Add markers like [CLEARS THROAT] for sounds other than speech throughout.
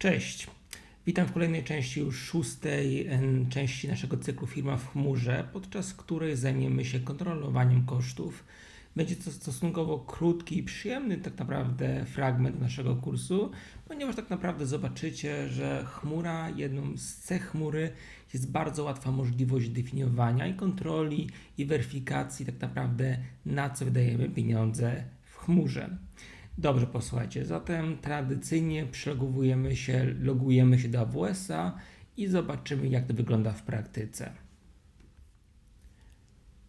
Cześć. Witam w kolejnej części, już szóstej części naszego cyklu Firma w chmurze, podczas której zajmiemy się kontrolowaniem kosztów. Będzie to stosunkowo krótki i przyjemny tak naprawdę fragment naszego kursu, ponieważ tak naprawdę zobaczycie, że chmura, jedną z cech chmury jest bardzo łatwa możliwość definiowania i kontroli i weryfikacji tak naprawdę na co wydajemy pieniądze w chmurze. Dobrze, posłuchajcie. Zatem tradycyjnie przelogujemy się, logujemy się do AWS-a i zobaczymy, jak to wygląda w praktyce.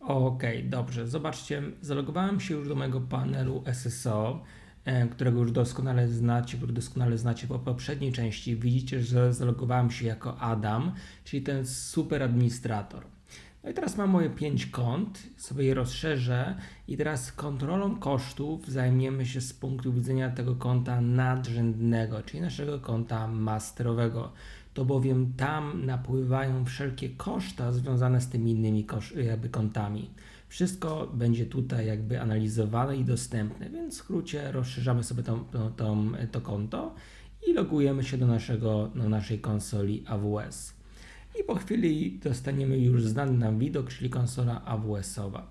Ok, dobrze. Zobaczcie, zalogowałem się już do mojego panelu SSO, e, którego już doskonale znacie, który doskonale znacie po poprzedniej części. Widzicie, że zalogowałem się jako Adam, czyli ten super administrator. No i teraz mam moje 5 kont, sobie je rozszerzę i teraz kontrolą kosztów zajmiemy się z punktu widzenia tego konta nadrzędnego, czyli naszego konta masterowego. To bowiem tam napływają wszelkie koszta związane z tymi innymi jakby kontami. Wszystko będzie tutaj jakby analizowane i dostępne, więc w skrócie rozszerzamy sobie tą, tą, tą, to konto i logujemy się do, naszego, do naszej konsoli AWS i po chwili dostaniemy już znany nam widok, czyli konsola AWS-owa.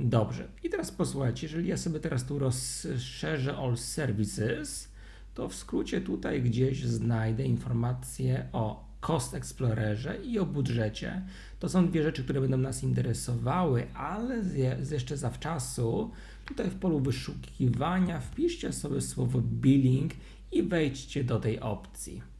Dobrze, i teraz posłuchajcie, jeżeli ja sobie teraz tu rozszerzę All Services, to w skrócie tutaj gdzieś znajdę informacje o Cost Explorerze i o budżecie. To są dwie rzeczy, które będą nas interesowały, ale z, z jeszcze zawczasu tutaj w polu wyszukiwania wpiszcie sobie słowo billing i wejdźcie do tej opcji.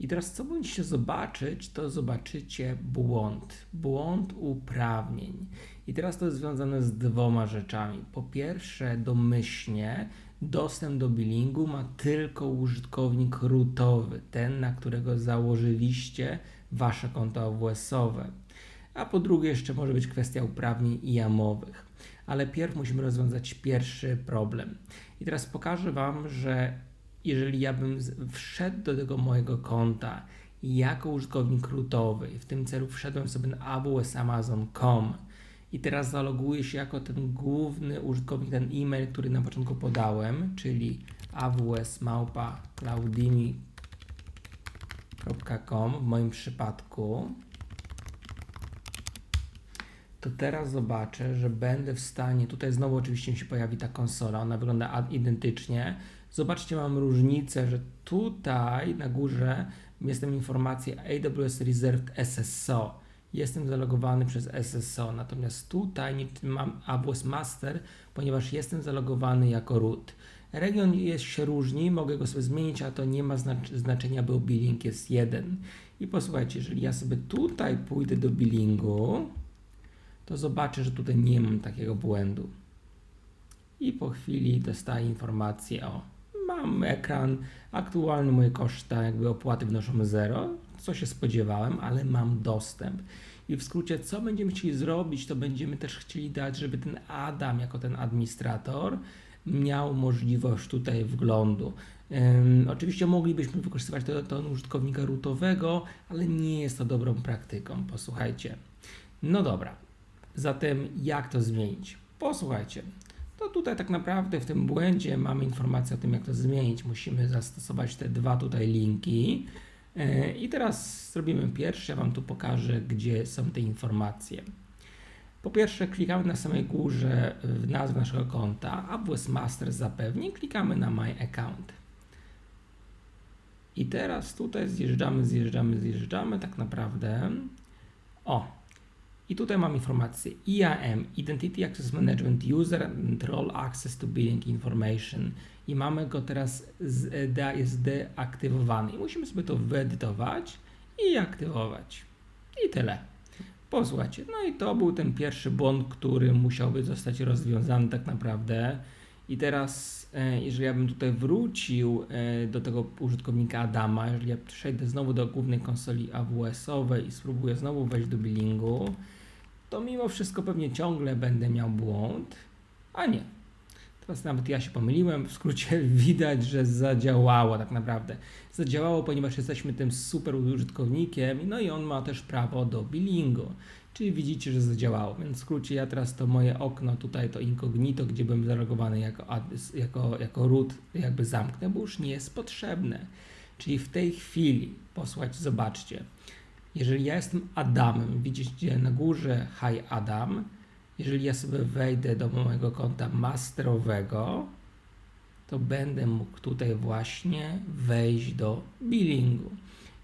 I teraz, co będziecie zobaczyć, to zobaczycie błąd. Błąd uprawnień. I teraz to jest związane z dwoma rzeczami. Po pierwsze, domyślnie dostęp do billingu ma tylko użytkownik rootowy, ten, na którego założyliście wasze konto AWS-owe. A po drugie, jeszcze może być kwestia uprawnień IAM-owych. Ale pierw musimy rozwiązać pierwszy problem. I teraz pokażę Wam, że jeżeli ja bym wszedł do tego mojego konta jako użytkownik rootowy, w tym celu wszedłem sobie na awsamazon.com i teraz zaloguję się jako ten główny użytkownik, ten e-mail, który na początku podałem, czyli awsmałpa.cloudini.com w moim przypadku, to teraz zobaczę, że będę w stanie, tutaj znowu oczywiście mi się pojawi ta konsola, ona wygląda identycznie, Zobaczcie, mam różnicę, że tutaj na górze jestem informację AWS Reserved SSO. Jestem zalogowany przez SSO, natomiast tutaj nie mam AWS Master, ponieważ jestem zalogowany jako root. Region jest, się różni, mogę go sobie zmienić, a to nie ma znaczenia, bo billing jest jeden. I posłuchajcie, jeżeli ja sobie tutaj pójdę do billingu, to zobaczę, że tutaj nie mam takiego błędu. I po chwili dostaję informację o mam ekran, aktualnie moje koszta, jakby opłaty wnoszą 0, co się spodziewałem, ale mam dostęp. I w skrócie, co będziemy chcieli zrobić, to będziemy też chcieli dać, żeby ten Adam, jako ten administrator, miał możliwość tutaj wglądu. Um, oczywiście moglibyśmy wykorzystywać to, to użytkownika rootowego, ale nie jest to dobrą praktyką. Posłuchajcie. No dobra, zatem jak to zmienić? Posłuchajcie, to tutaj tak naprawdę w tym błędzie mamy informację o tym, jak to zmienić. Musimy zastosować te dwa tutaj linki. E, I teraz zrobimy pierwszy, ja Wam tu pokażę, gdzie są te informacje. Po pierwsze, klikamy na samej górze w nazwę naszego konta, AWS Master zapewni, klikamy na My Account. I teraz tutaj zjeżdżamy, zjeżdżamy, zjeżdżamy tak naprawdę. O, i tutaj mam informację IAM, Identity Access Management User and Role Access to Billing Information i mamy go teraz, z, jest deaktywowany i musimy sobie to wyedytować i aktywować. I tyle. Posłuchajcie, no i to był ten pierwszy błąd, który musiałby zostać rozwiązany tak naprawdę. I teraz, e, jeżeli ja bym tutaj wrócił e, do tego użytkownika Adama, jeżeli ja przejdę znowu do głównej konsoli AWS-owej i spróbuję znowu wejść do billingu, to mimo wszystko pewnie ciągle będę miał błąd, a nie. Teraz nawet ja się pomyliłem, w skrócie [LAUGHS] widać, że zadziałało tak naprawdę. Zadziałało, ponieważ jesteśmy tym super użytkownikiem, no i on ma też prawo do billingu. Czyli widzicie, że zadziałało. Więc w skrócie ja teraz to moje okno tutaj, to incognito, gdzie byłem zalogowany jako, jako, jako root, jakby zamknę, bo już nie jest potrzebne. Czyli w tej chwili, posłuchajcie, zobaczcie, jeżeli ja jestem Adamem, widzicie na górze Hi Adam, jeżeli ja sobie wejdę do mojego konta masterowego, to będę mógł tutaj właśnie wejść do billingu.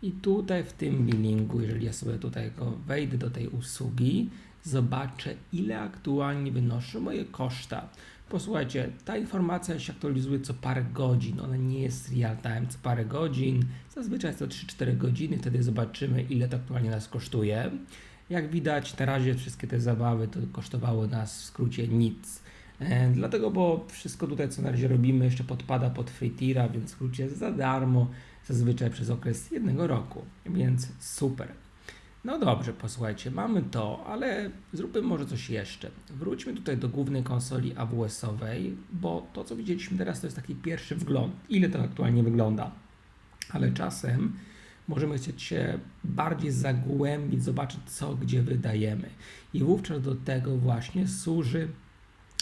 I tutaj w tym billingu, jeżeli ja sobie tutaj wejdę do tej usługi, zobaczę ile aktualnie wynoszą moje koszta. Posłuchajcie, ta informacja się aktualizuje co parę godzin, ona nie jest real time co parę godzin, zazwyczaj co 3-4 godziny, wtedy zobaczymy ile to aktualnie nas kosztuje. Jak widać, na razie wszystkie te zabawy to kosztowało nas w skrócie nic. E, dlatego, bo wszystko tutaj, co na razie robimy, jeszcze podpada pod free tira, więc w skrócie za darmo, zazwyczaj przez okres jednego roku, więc super. No dobrze, posłuchajcie, mamy to, ale zróbmy może coś jeszcze. Wróćmy tutaj do głównej konsoli AWS-owej, bo to, co widzieliśmy teraz, to jest taki pierwszy wgląd, ile to aktualnie wygląda. Ale czasem możemy chcieć się bardziej zagłębić, zobaczyć co, gdzie wydajemy. I wówczas do tego właśnie służy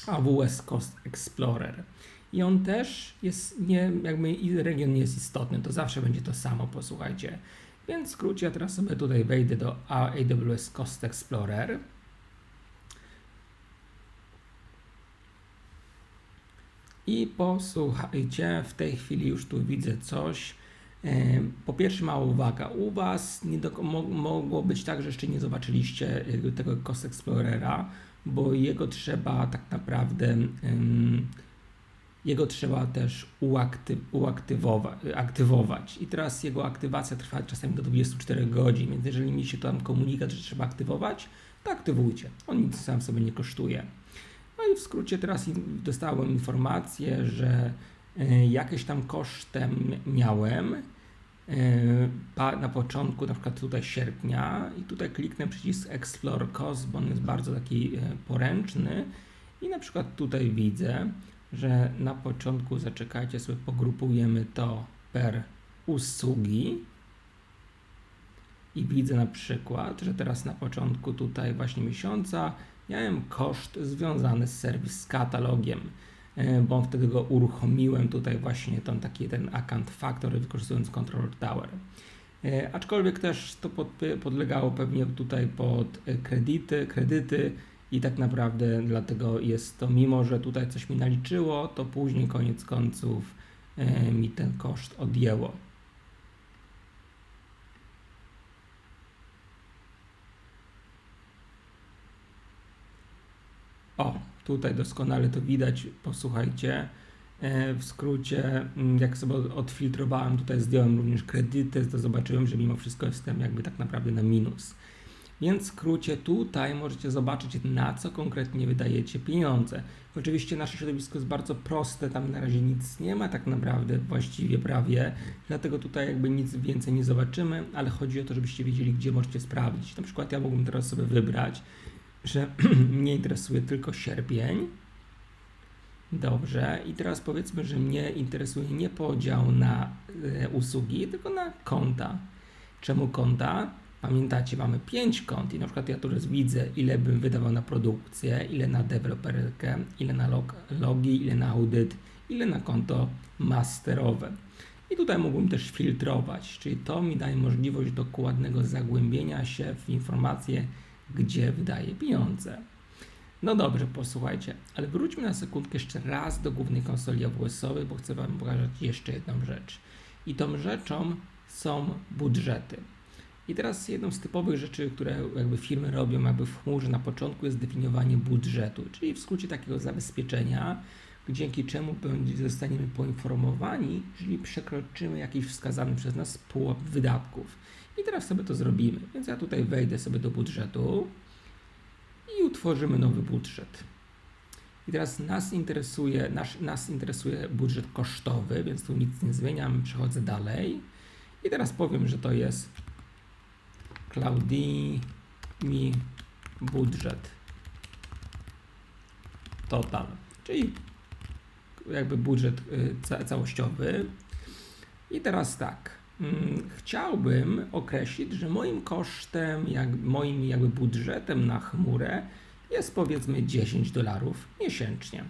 AWS Cost Explorer. I on też jest, nie, jakby region nie jest istotny, to zawsze będzie to samo, posłuchajcie. Więc w skrócie, teraz sobie tutaj wejdę do AWS Cost Explorer. I posłuchajcie, w tej chwili już tu widzę coś. Po pierwsze, mała uwaga. U Was nie do, mo, mogło być tak, że jeszcze nie zobaczyliście e, tego Cost Explorera, bo jego trzeba tak naprawdę. Jego trzeba też uakty, uaktywować, aktywować. I teraz jego aktywacja trwa czasami do 24 godzin, więc jeżeli mi się tam komunikat, że trzeba aktywować, to aktywujcie. On nic sam sobie nie kosztuje. No i w skrócie teraz dostałem informację, że e, jakieś tam kosztem miałem e, na początku, na przykład tutaj sierpnia i tutaj kliknę przycisk Explore Cost, bo on jest bardzo taki e, poręczny i na przykład tutaj widzę, że na początku, zaczekajcie sobie, pogrupujemy to per usługi i widzę na przykład, że teraz na początku tutaj właśnie miesiąca miałem koszt związany z serwis z katalogiem, e, bo wtedy go uruchomiłem tutaj właśnie ten taki ten account factory wykorzystując controller tower. E, Aczkolwiek też to pod, podlegało pewnie tutaj pod e, kredyty, kredyty i tak naprawdę dlatego jest to, mimo że tutaj coś mi naliczyło, to później koniec końców e, mi ten koszt odjęło. O, tutaj doskonale to widać, posłuchajcie. E, W skrócie, mm, jak sobie odfiltrowałem, tutaj zdjąłem również kredyty, to zobaczyłem, że mimo wszystko jestem jakby tak naprawdę na minus. Więc w skrócie tutaj możecie zobaczyć, na co konkretnie wydajecie pieniądze. Oczywiście nasze środowisko jest bardzo proste, tam na razie nic nie ma tak naprawdę, właściwie prawie, dlatego tutaj jakby nic więcej nie zobaczymy, ale chodzi o to, żebyście wiedzieli, gdzie możecie sprawdzić. Na przykład ja mógłbym teraz sobie wybrać, że [CLEARS THROAT] mnie interesuje tylko sierpień. Dobrze, i teraz powiedzmy, że mnie interesuje nie podział na e, usługi, tylko na konta. Czemu konta? Pamiętacie, mamy 5 kont i na przykład ja tu teraz widzę, ile bym wydawał na produkcję, ile na deweloperkę, ile na log, logi, ile na audyt, ile na konto masterowe. I tutaj mógłbym też filtrować, czyli to mi daje możliwość dokładnego zagłębienia się w informacje, gdzie wydaje pieniądze. No dobrze, posłuchajcie, ale wróćmy na sekundkę jeszcze raz do głównej konsoli AWS-owej, bo chcę Wam pokazać jeszcze jedną rzecz. I tą rzeczą są budżety. I teraz jedną z typowych rzeczy, które jakby firmy robią jakby w chmurze na początku jest definiowanie budżetu, czyli w skrócie takiego zabezpieczenia, dzięki czemu zostaniemy poinformowani, jeżeli przekroczymy jakiś wskazany przez nas pułap wydatków. I teraz sobie to zrobimy. Więc ja tutaj wejdę sobie do budżetu i utworzymy nowy budżet. I teraz nas interesuje, nasz, nas interesuje budżet kosztowy, więc tu nic nie zmieniam, przechodzę dalej. I teraz powiem, że to jest Claudini budżet total, czyli jakby budżet y, ca całościowy. I teraz tak, mm, chciałbym określić, że moim kosztem, jak, moim jakby budżetem na chmurę jest powiedzmy 10 dolarów miesięcznie.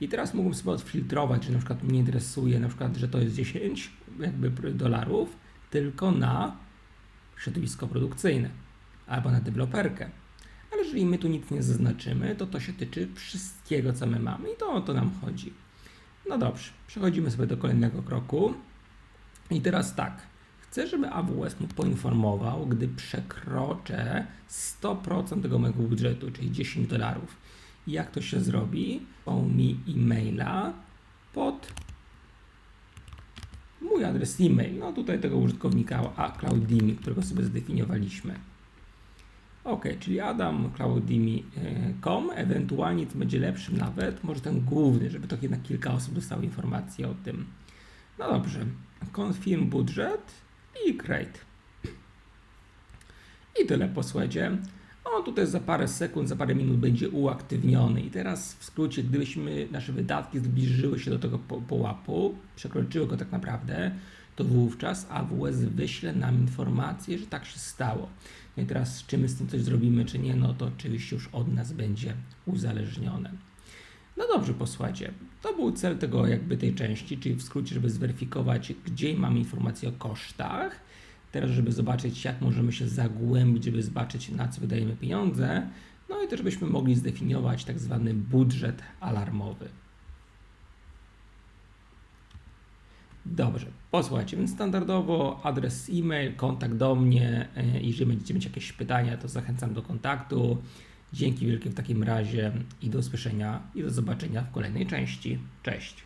I teraz mógłbym sobie odfiltrować, że na przykład mnie interesuje, na przykład, że to jest 10 jakby dolarów tylko na środowisko produkcyjne albo na deweloperkę. Ale jeżeli my tu nic nie zaznaczymy, to to się tyczy wszystkiego, co my mamy i to o to nam chodzi. No dobrze, przechodzimy sobie do kolejnego kroku. I teraz tak, chcę, żeby AWS mnie poinformował, gdy przekroczę 100% tego mojego budżetu, czyli 10 dolarów. Jak to się zrobi? Są mi e-maila pod mój adres e-mail. No tutaj tego użytkownika a Cloudimi, którego sobie zdefiniowaliśmy. Ok, czyli Adam Cloudimi.com, ewentualnie co będzie lepszym nawet, może ten główny, żeby to jednak kilka osób dostało informację o tym. No dobrze, confirm budżet i create. I tyle posłuchajcie. On tutaj za parę sekund, za parę minut będzie uaktywniony. I teraz w skrócie, gdybyśmy nasze wydatki zbliżyły się do tego po- połapu, przekroczyły go tak naprawdę, to wówczas AWS wyśle nam informację, że tak się stało. No i teraz, czy my z tym coś zrobimy, czy nie, no to oczywiście już od nas będzie uzależnione. No dobrze, posłuchajcie. To był cel tego jakby tej części, czyli w skrócie, żeby zweryfikować, gdzie mamy informacje o kosztach. Teraz, żeby zobaczyć, jak możemy się zagłębić, żeby zobaczyć, na co wydajemy pieniądze. No i też, żebyśmy mogli zdefiniować tak zwany budżet alarmowy. Dobrze, posłuchajcie, więc standardowo adres e-mail, kontakt do mnie. e, Jeżeli będziecie mieć jakieś pytania, to zachęcam do kontaktu. Dzięki wielkie w takim razie i do usłyszenia i do zobaczenia w kolejnej części. Cześć.